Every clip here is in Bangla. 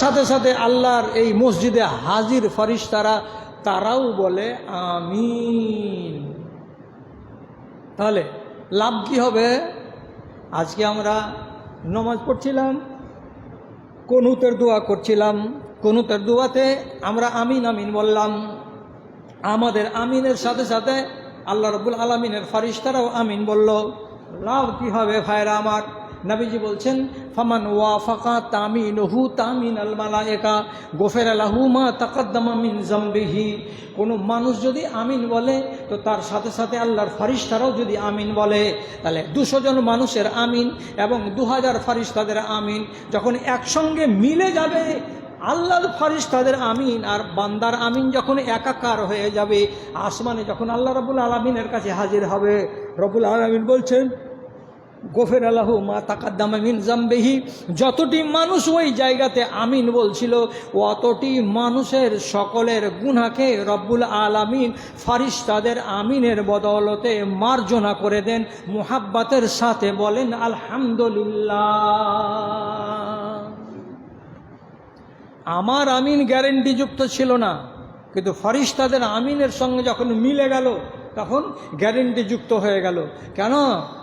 সাথে সাথে আল্লাহর এই মসজিদে হাজির ফরিস্তারা তারাও বলে, আমিন। তাহলে লাভ কি হবে? আজকে আমরা নমাজ পড়ছিলাম, কনুতের দোয়া করছিলাম। কনুতের দোয়াতে আমরা আমিন আমিন বললাম। আমাদের আমিনের সাথে সাথে আল্লাহ রবুল আলমিনের ফারিস্তারাও আমিন বলল। লাভ কি হবে ভাইরা আমার? নবীজি বলছেন, ফামান ওয়াফাকা তামিন হু তামিন আল মালায়েকা, গোফের আলাহু মা তাকাদ্দামা মিন জাম্বিহি। কোনো মানুষ যদি আমিন বলে, তো তার সাথে সাথে আল্লাহর ফারিস্তারাও যদি আমিন বলে, তাহলে দুশো জন মানুষের আমিন এবং দু হাজার ফারিস্তাদের আমিন যখন একসঙ্গে মিলে যাবে, আল্লাহর ফারিস তাদের আমিন আর বান্দার আমিন যখন একাকার হয়ে যাবে, আসমানে যখন আল্লাহ রবুল আলমিনের কাছে হাজির হবে রবুল আলমিন বলছেন গোফের আল্লাহ মা তাকাদ্দাম আমিন জাম্বেহি। যতটি মানুষ ওই জায়গাতে আমিন বলছিল, অতটি মানুষের সকলের গুনাকে রব্বুল আলামিন ফারিস তাদের আমিনের বদৌলতে মার্জনা করে দেন, মুহাব্বাতের সাথে বলেন, আলহামদুলিল্লাহ। আমার আমিন গ্যারেন্টিযুক্ত ছিল না, কিন্তু ফরিস্তাদের আমিনের সঙ্গে যখন মিলে গেল তখন গ্যারেন্টি যুক্ত হয়ে গেল। কেন?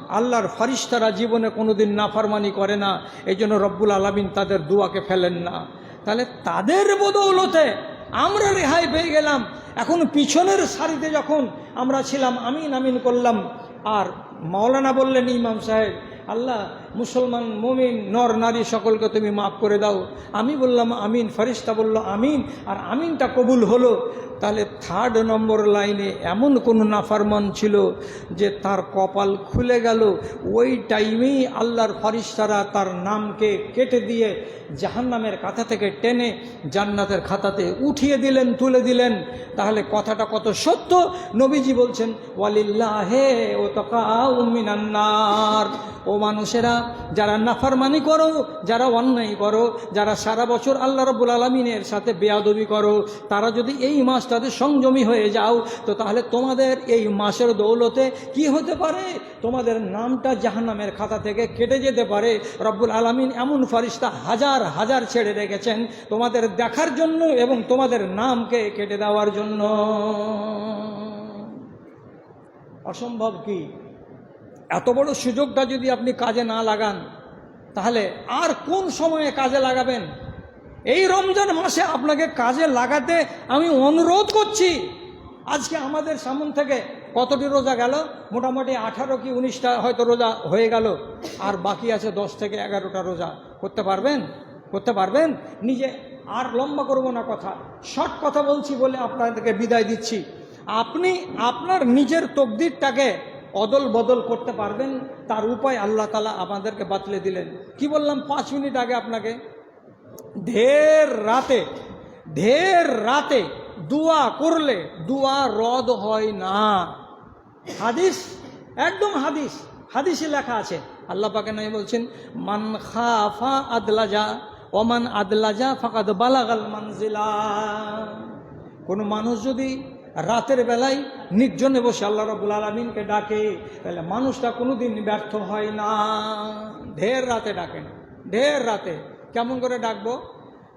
আল্লাহর ফারিস্তারা জীবনে কোনোদিন নাফারমানি করে না। এই জন্য রব্বুল আলমিন তাদের দুয়াকে ফেলেন না। তাহলে তাদের বদৌলতে আমরা রেহাই পেয়ে গেলাম। এখন পিছনের সারিতে যখন আমরা ছিলাম, আমিন আমিন করলাম। আর মাওলানা বললেন ইমাম সাহেব, আল্লাহ মুসলমান, মমিন, নর, নারী সকলকে তুমি মাফ করে দাও। আমি বললাম, আমিন। ফরিস্তা বলল, আমিন। আর আমিনটা কবুল হলো। তাহলে থার্ড নম্বর লাইনে এমন কোনো নাফারমান ছিল যে তার কপাল খুলে গেল। ওই টাইমেই আল্লাহর ফরিস্তারা তার নামকে কেটে দিয়ে জাহান্নামের খাতা থেকে টেনে জান্নাতের খাতাতে উঠিয়ে দিলেন, তুলে দিলেন। তাহলে কথাটা কত সত্য? নবীজি বলছেন, ওয়ালিল্লাহে ও তকাউমিনান্নার ও মানুষেরা যারা নাফারমানি করো, যারা অন্যায় করো, যারা সারা বছর আল্লাহ রব্বুল আলমিনের সাথে বেয়াদবি করো, তারা যদি এই মাসটাতে সংযমী হয়ে যাও, তো তাহলে তোমাদের এই মাসের দৌলতে কি হতে পারে? তোমাদের নামটা জাহান্নামের খাতা থেকে কেটে যেতে পারে। রব্বুল আলমিন এমন ফারিস্তা হাজার হাজার ছেড়ে রেখেছেন তোমাদের দেখার জন্য এবং তোমাদের নামকে কেটে দেওয়ার জন্য। অসম্ভব কি? এত বড় সুযোগটা যদি আপনি কাজে না লাগান, তাহলে আর কোন সময়ে কাজে লাগাবেন? এই রমজান মাসে আপনাকে কাজে লাগাতে আমি অনুরোধ করছি। আজকে আমাদের সামন থেকে কতটি রোজা গেল? মোটামুটি আঠারো কি উনিশটা হয়তো রোজা হয়ে গেল। আর বাকি আছে দশ থেকে এগারোটা রোজা। করতে পারবেন? করতে পারবেন? নিজে আর লম্বা করব না কথা। শর্ট কথা বলছি বলে আপনাদেরকে বিদায় দিচ্ছি। আপনি আপনার নিজের তকদিরটাকে অদল বদল করতে পারবেন, তার উপায় আল্লাহ তালা আমাদেরকে বাতলে দিলেন। কি বললাম? পাঁচ মিনিট আগে আপনাকে। ঢের রাতে ঢের রাতে দুয়া করলে দুয়া রদ হয় না। হাদিস, একদম হাদিস, হাদিসে লেখা আছে। আল্লাহ পাকে নাই বলছেন, মান খাফা আদলাজা, ওমান আদলাজা ফাকাদ বালাগাল মানজিলা। কোনো মানুষ যদি রাতের বেলায় নির্জনে বসে আল্লাহ রবুল আলমিনকে ডাকে। তাহলে মানুষটা কোনোদিন ব্যর্থ হয় না। ঢের রাতে ডাকেন ঢের রাতে। কেমন করে ডাকবো?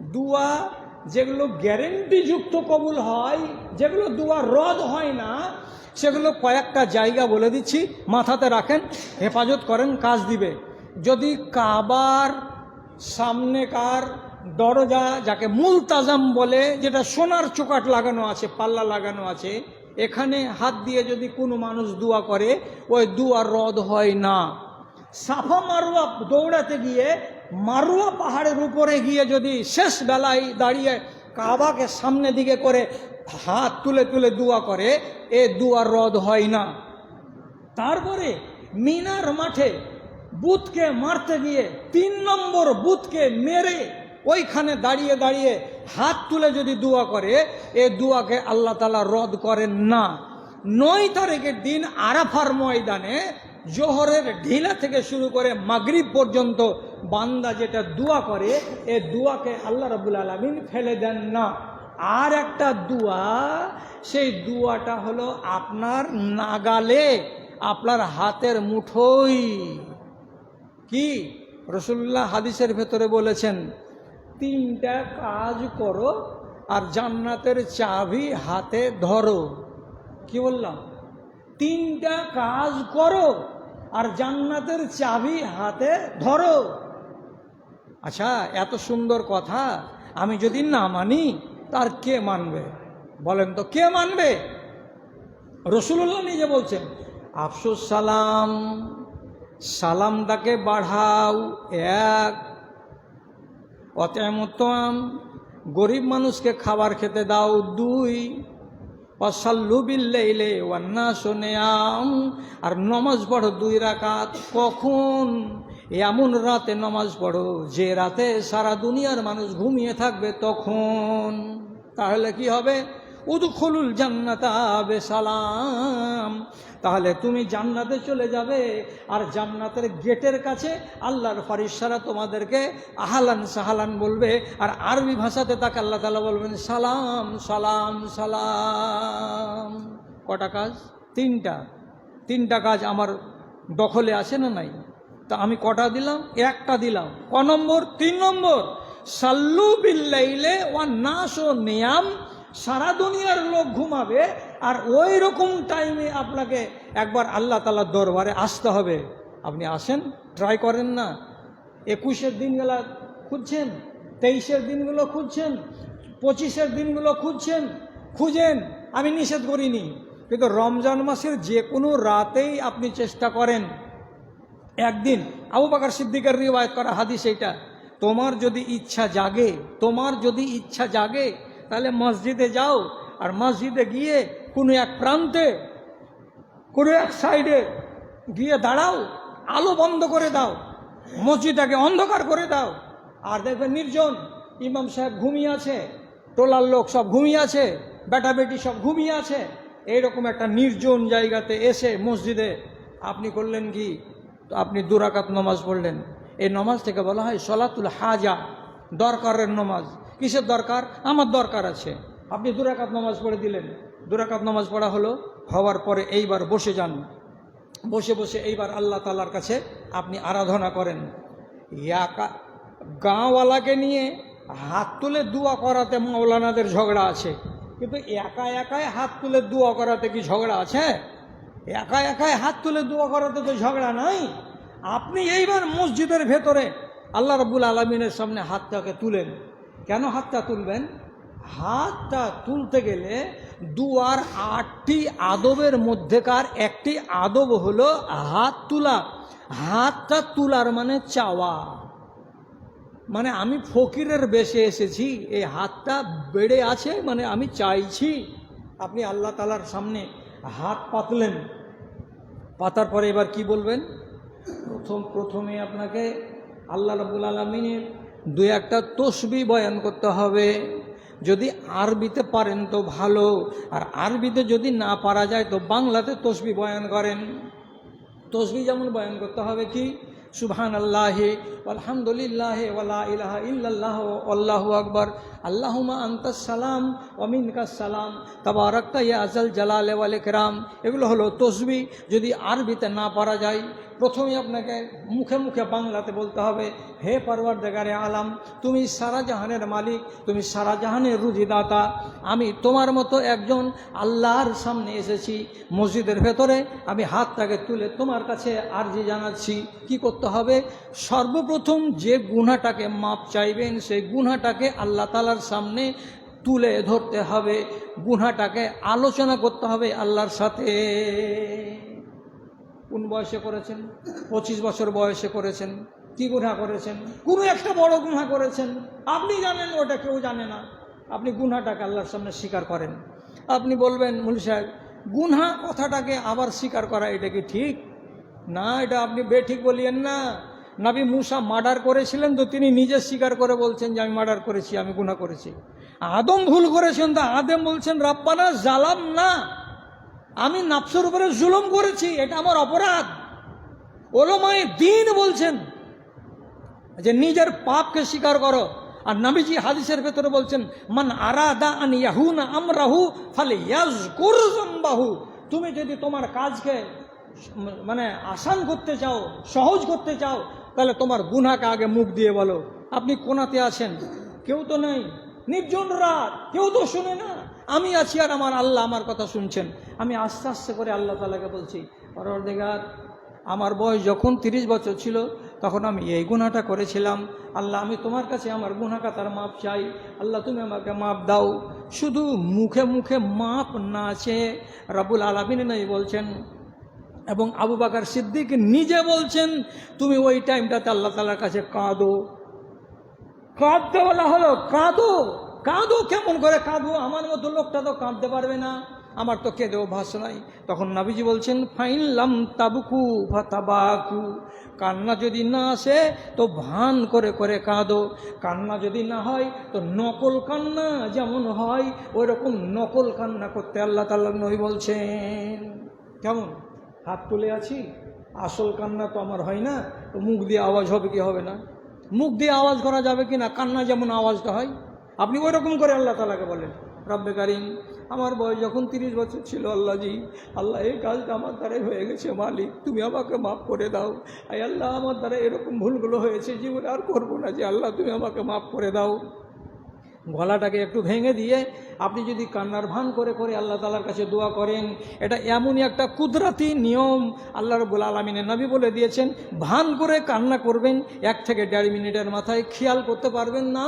দুয়া যেগুলো গ্যারেন্টিযুক্ত কবুল হয়, যেগুলো দুয়া রদ হয় না, সেগুলো কয়েকটা জায়গা বলে দিচ্ছি। মাথাতে রাখেন, হেফাজত করেন, কাজ দিবে। যদি কাবার সামনেকার দরজা যাকে মুলতাজাম বলে, যেটা সোনার চোকাট লাগানো আছে, পাল্লা লাগানো আছে, এখানে হাত দিয়ে যদি কোনো মানুষ দোয়া করে, ওই দুয়া রদ হয় না। সাফা মারুয়া দৌড়াতে গিয়ে, মারুয়া পাহাড়ের উপরে গিয়ে যদি শেষ বেলায় দাঁড়িয়ে কাবাকে সামনে দিকে করে হাত তুলে তুলে দোয়া করে, এ দুয়া রদ হয় না। তারপরে মিনার মাঠে বুথকে মারতে গিয়ে, তিন নম্বর বুথকে মেরে ওইখানে দাঁড়িয়ে দাঁড়িয়ে হাত তুলে যদি দোয়া করে, এ দুয়াকে আল্লাহ তালা রদ করেন না। নয় তারিখের দিন আরাফার ময়দানে জোহরের ঢিলা থেকে শুরু করে মাগরিব পর্যন্ত বান্দা যেটা দোয়া করে, এ দুয়াকে আল্লাহ রবুল আলমিন ফেলে দেন না। আর একটা দুয়া, সেই দুয়াটা হলো আপনার নাগালে, আপনার হাতের মুঠোই কি? রসুল্লাহ হাদিসের ভেতরে বলেছেন তিনটা কাজ করো আর জান্নাতের চাবি হাতে ধরো। কি বললাম? তিনটা কাজ করো আর জান্নাতের চাবি হাতে ধরো। আচ্ছা এত সুন্দর কথা। আমি যদি না মানি, তার কে মানবে? বলেন তো, কে মানবে? রসুল্লাহ নিজে বলছেন, আফসুস সালাম সালামটাকে বাড়াও, এক অতেমতম গরিব মানুষকে খাবার খেতে দাও দুই। অসাল্লু বিল্লাইলে ওয়ান্না আম আর নমাজ পড়ো দুই রাকাত। কখন? এমন রাতে নমাজ পড়ো, যে রাতে সারা দুনিয়ার মানুষ ঘুমিয়ে থাকবে তখন। তাহলে কি হবে? উদখলুল জান্নাতা সালাম তাহলে তুমি জান্নাতে চলে যাবে আর জান্নাতের গেটের কাছে আল্লাহর ফারিসারা তোমাদেরকে আহালান সাহালান বলবে আর আরবি ভাষাতে তাকে আল্লাহ তালা বলবেন সালাম সালাম সালাম। কটা কাজ? তিনটা। তিনটা কাজ আমার দখলে আছে না নাই? তা আমি কটা দিলাম? একটা দিলাম। ক নম্বর? তিন নম্বর? সাল্লু বিল্লাইলে ওয়া নাস ও নিয়াম সারা দুনিয়ার লোক ঘুমাবে আর ওই রকম টাইমে আপনাকে একবার আল্লাহ তালার দরবারে আসতে হবে। আপনি আসেন ট্রাই করেন না। একুশের দিনগুলো খুঁজছেন, তেইশের দিনগুলো খুঁজছেন, পঁচিশের দিনগুলো খুঁজছেন, খুঁজেন, আমি নিষেধ করিনি। কিন্তু রমজান মাসের যে কোনো রাতেই আপনি চেষ্টা করেন। একদিন আবু বাকার সিদ্দিকের রিওয়ায়ত করা হাদিস এইটা, তোমার যদি ইচ্ছা জাগে, তোমার যদি ইচ্ছা জাগে তাহলে মসজিদে যাও আর মসজিদে গিয়ে কোনো এক প্রান্তে, কোনো এক সাইডে গিয়ে দাঁড়াও, আলো বন্ধ করে দাও, মসজিদটাকে অন্ধকার করে দাও। আর দেখবে নির্জন ইমাম সাহেব ঘুমিয়ে আছে, টোলার লোক সব ঘুমিয়ে আছে, বেটা বেটি সব ঘুমিয়ে আছে। এইরকম একটা নির্জন জায়গাতে এসে মসজিদে আপনি করলেন কি? তো আপনি দুরাকাত নমাজ পড়লেন। এই নমাজ থেকে বলা হয় সলাতুল হাজা, দরকারের নমাজ। কিসের দরকার? আমার দরকার আছে। আপনি দুরাকাত নামাজ পড়ে দিলেন। দুরাকাত নামাজ পড়া হলো হওয়ার পরে এইবার বসে যান। বসে বসে এইবার আল্লাহ তালার কাছে আপনি আরাধনা করেন। একা গাঁওয়ালাকে নিয়ে হাত তুলে দুয়া করাতে মৌলানাদের ঝগড়া আছে। কিন্তু একা একাই হাত তুলে দুয়া করাতে কি ঝগড়া আছে? একা একাই হাত তুলে দোয়া করাতে তো ঝগড়া নাই। আপনি এইবার মসজিদের ভেতরে আল্লাহ রবুল আলমিনের সামনে হাতটাকে তুলেন। কেন হাতটা তুলবেন? হাতটা তুলতে গেলে দুয়ার আটটি আদবের মধ্যেকার একটি আদব হলো হাত তোলা। হাতটা তুলার মানে চাওয়া। মানে আমি ফকিরের বেশে এসেছি, এই হাতটা বেড়ে আছে মানে আমি চাইছি। আপনি আল্লাহ তালার সামনে হাত পাতলেন। পাতার পরে এবার কি বলবেন? প্রথম, প্রথমে আপনাকে আল্লাহ রবুল আলমিনের দু একটা তসবি বয়ান করতে হবে। যদি আরবিতে পারেন তো ভালো, আর আরবিতে যদি না পারা যায় তো বাংলাতে তসবি বয়ান করেন। তসবি যেমন বয়ান করতে হবে কি? সুবহান আল্লাহ আল্লাহু আকবার। আল্লাহুমা এগুলো হলো তসবি, যদি আরবিতে না পারা যায় প্রথমে আপনাকে মুখে মুখে বাংলাতে বলতে হবে, হে পারওয়ার দেগারে আলাম, তুমি সারা জাহানের মালিক, তুমি সারা জাহানের রুজিদাতা। আমি তোমার মতো একজন আল্লাহর সামনে এসেছি, মসজিদের ভেতরে আমি হাতটাকে তুলে তোমার কাছে আর্জি জানাচ্ছি। কি করতে হবে? সর্বপ্রথম যে গুনাটাকে মাপ চাইবেন, সেই গুনাটাকে আল্লাহ তালার সামনে তুলে ধরতে হবে। গুনাটাকে আলোচনা করতে হবে আল্লাহর সাথে। কোন বয়সে করেছেন? পঁচিশ বছর বয়সে করেছেন। কি গুণা করেছেন? কোনো একটা বড় গুণা করেছেন। আপনি জানেন, ওটা কেউ জানে না। আপনি গুনাটাকে আল্লাহর সামনে স্বীকার করেন। আপনি বলবেন মুল সাহেব, গুনহা কথাটাকে আবার স্বীকার করা, এটা কি ঠিক? না, এটা আপনি বেঠিক বলিয়েন না। নাবি মুসা মার্ডার করেছিলেন তো তিনি নিজে স্বীকার করে বলছেন যে আমি মার্ডার করেছি, আমি গুণা করেছি। আদম ভুল করেছেন তা আদম বলছেন, রাব্বানা, জালাম না। আমি নাফসের উপরে জুলুম করেছি, এটা আমার অপরাধ। ওলমায় দিন বলছেন যে নিজের পাপকে স্বীকার করো। আর নবীজি হাদিসের ভেতরে বলছেন, মান আরাদা আন ইয়াহুনা আমরাহু ফালে ইয়াজকুর জামবাহু তুমি যদি তোমার কাজকে মানে আসান করতে চাও, সহজ করতে চাও তাহলে তোমার গুনাকে আগে মুখ দিয়ে বলো। আপনি কোনাতে আছেন? কেউ তো নেই। নির্জন রাত, কেউ তো শুনে না। আমি আছি আর আমার আল্লাহ আমার কথা শুনছেন। আমি আস্তে আস্তে করে আল্লাহ তালাকে বলছি, পরবর্তীকার, আমার বয়স যখন তিরিশ বছর ছিল, তখন আমি এই গুণাটা করেছিলাম। আল্লাহ, আমি তোমার কাছে আমার গুণাকা তার মাপ চাই। আল্লাহ, তুমি আমাকে মাপ দাও। শুধু মুখে মুখে মাপ না চেয়ে রাবুল আলমিন নাই বলছেন এবং আবু বাকার সিদ্দিক নিজে বলছেন, তুমি ওই টাইমটাতে আল্লাহ তালার কাছে কাঁদো। কাঁদতে বলা হলো, কাঁদো? কাঁদো কেমন করে কাঁদো আমার মতো লোকটা তো কাঁদতে পারবে না। আমার তো কেঁদেও ভাস নাই। তখন নাবিজি বলছেন, ফাইন লাম তাবুকু বা তাবাকু কান্না যদি না আসে, তো ভান করে করে কাঁদো। কান্না যদি না হয়, তো নকল কান্না যেমন হয় ওই রকম নকল কান্না করতে আল্লাহ তাল্লা নই বলছেন। কেমন? হাত তুলে আছি, আসল কান্না তো আমার হয় না, তো মুখ দিয়ে আওয়াজ হবে কি হবে না? মুখ দিয়ে আওয়াজ করা যাবে কি না? কান্না যেমন আওয়াজটা হয়। আপনি ওই রকম করে আল্লাহ তালাকে বলেন, রব্বে কারিম, আমার বয়স যখন তিরিশ বছর ছিল আল্লাহজি আল্লাহ এই কাজটা আমার দ্বারাই হয়ে গেছে মালিক, তুমি আমাকে মাফ করে দাও। আই আল্লাহ, আমার দ্বারা এরকম ভুলগুলো হয়েছে, জীবনে আর করব না যে আল্লাহ তুমি আমাকে মাফ করে দাও। গলাটাকে একটু ভেঙে দিয়ে আপনি যদি কান্নার ভান করে করে আল্লাহ তালার কাছে দোয়া করেন, এটা এমনই একটা কুদরতি নিয়ম আল্লাহ রবুল আলমিনের নবী বলে দিয়েছেন, ভান করে কান্না করবেন, এক থেকে দেড় মিনিটের মাথায় খেয়াল করতে পারবেন না,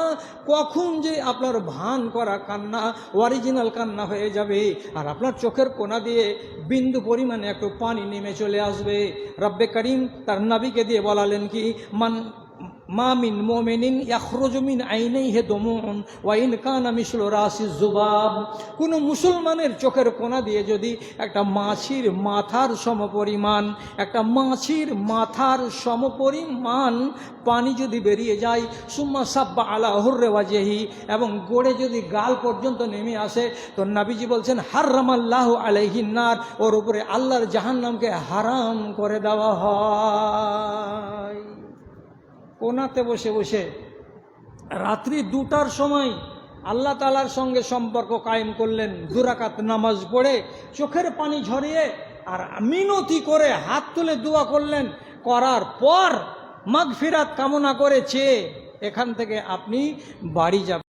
কখন যে আপনার ভান করা কান্না অরিজিনাল কান্না হয়ে যাবে, আর আপনার চোখের কোনা দিয়ে বিন্দু পরিমাণে একটু পানি নেমে চলে আসবে। রব্বে করিম তার নাবিকে দিয়ে বলালেন কি, মান মামিন মোমেনিন ইয়াখরজমিন আইনেই হে দমন ওয়াইন কানা মিশল রাশি জুবাব কোনো মুসলমানের চোখের কোনা দিয়ে যদি একটা মাছির মাথার সমপরিমাণ, একটা মাছির মাথার সমপরিমাণ পানি যদি বেরিয়ে যায়, সুম্মা সাব্বা আলা হর্রে ওয়াজেহি, এবং গোড়ে যদি গাল পর্যন্ত নেমে আসে, তো নাবিজি বলছেন হার হার্রামাল্লাহ আলাইহিন্নার ওর উপরে আল্লাহর জাহান্নামকে হারাম করে দেওয়া হয়। কোনাতে বসে বসে রাত্রি দুটার সময় আল্লাহ তালার সঙ্গে সম্পর্ক কায়েম করলেন। দুরাকাত নামাজ পড়ে চোখের পানি ঝরিয়ে আর মিনতি করে হাত তুলে দোয়া করলেন। করার পর মাগফিরাত কামনা করে চেয়ে এখান থেকে আপনি বাড়ি যাবেন।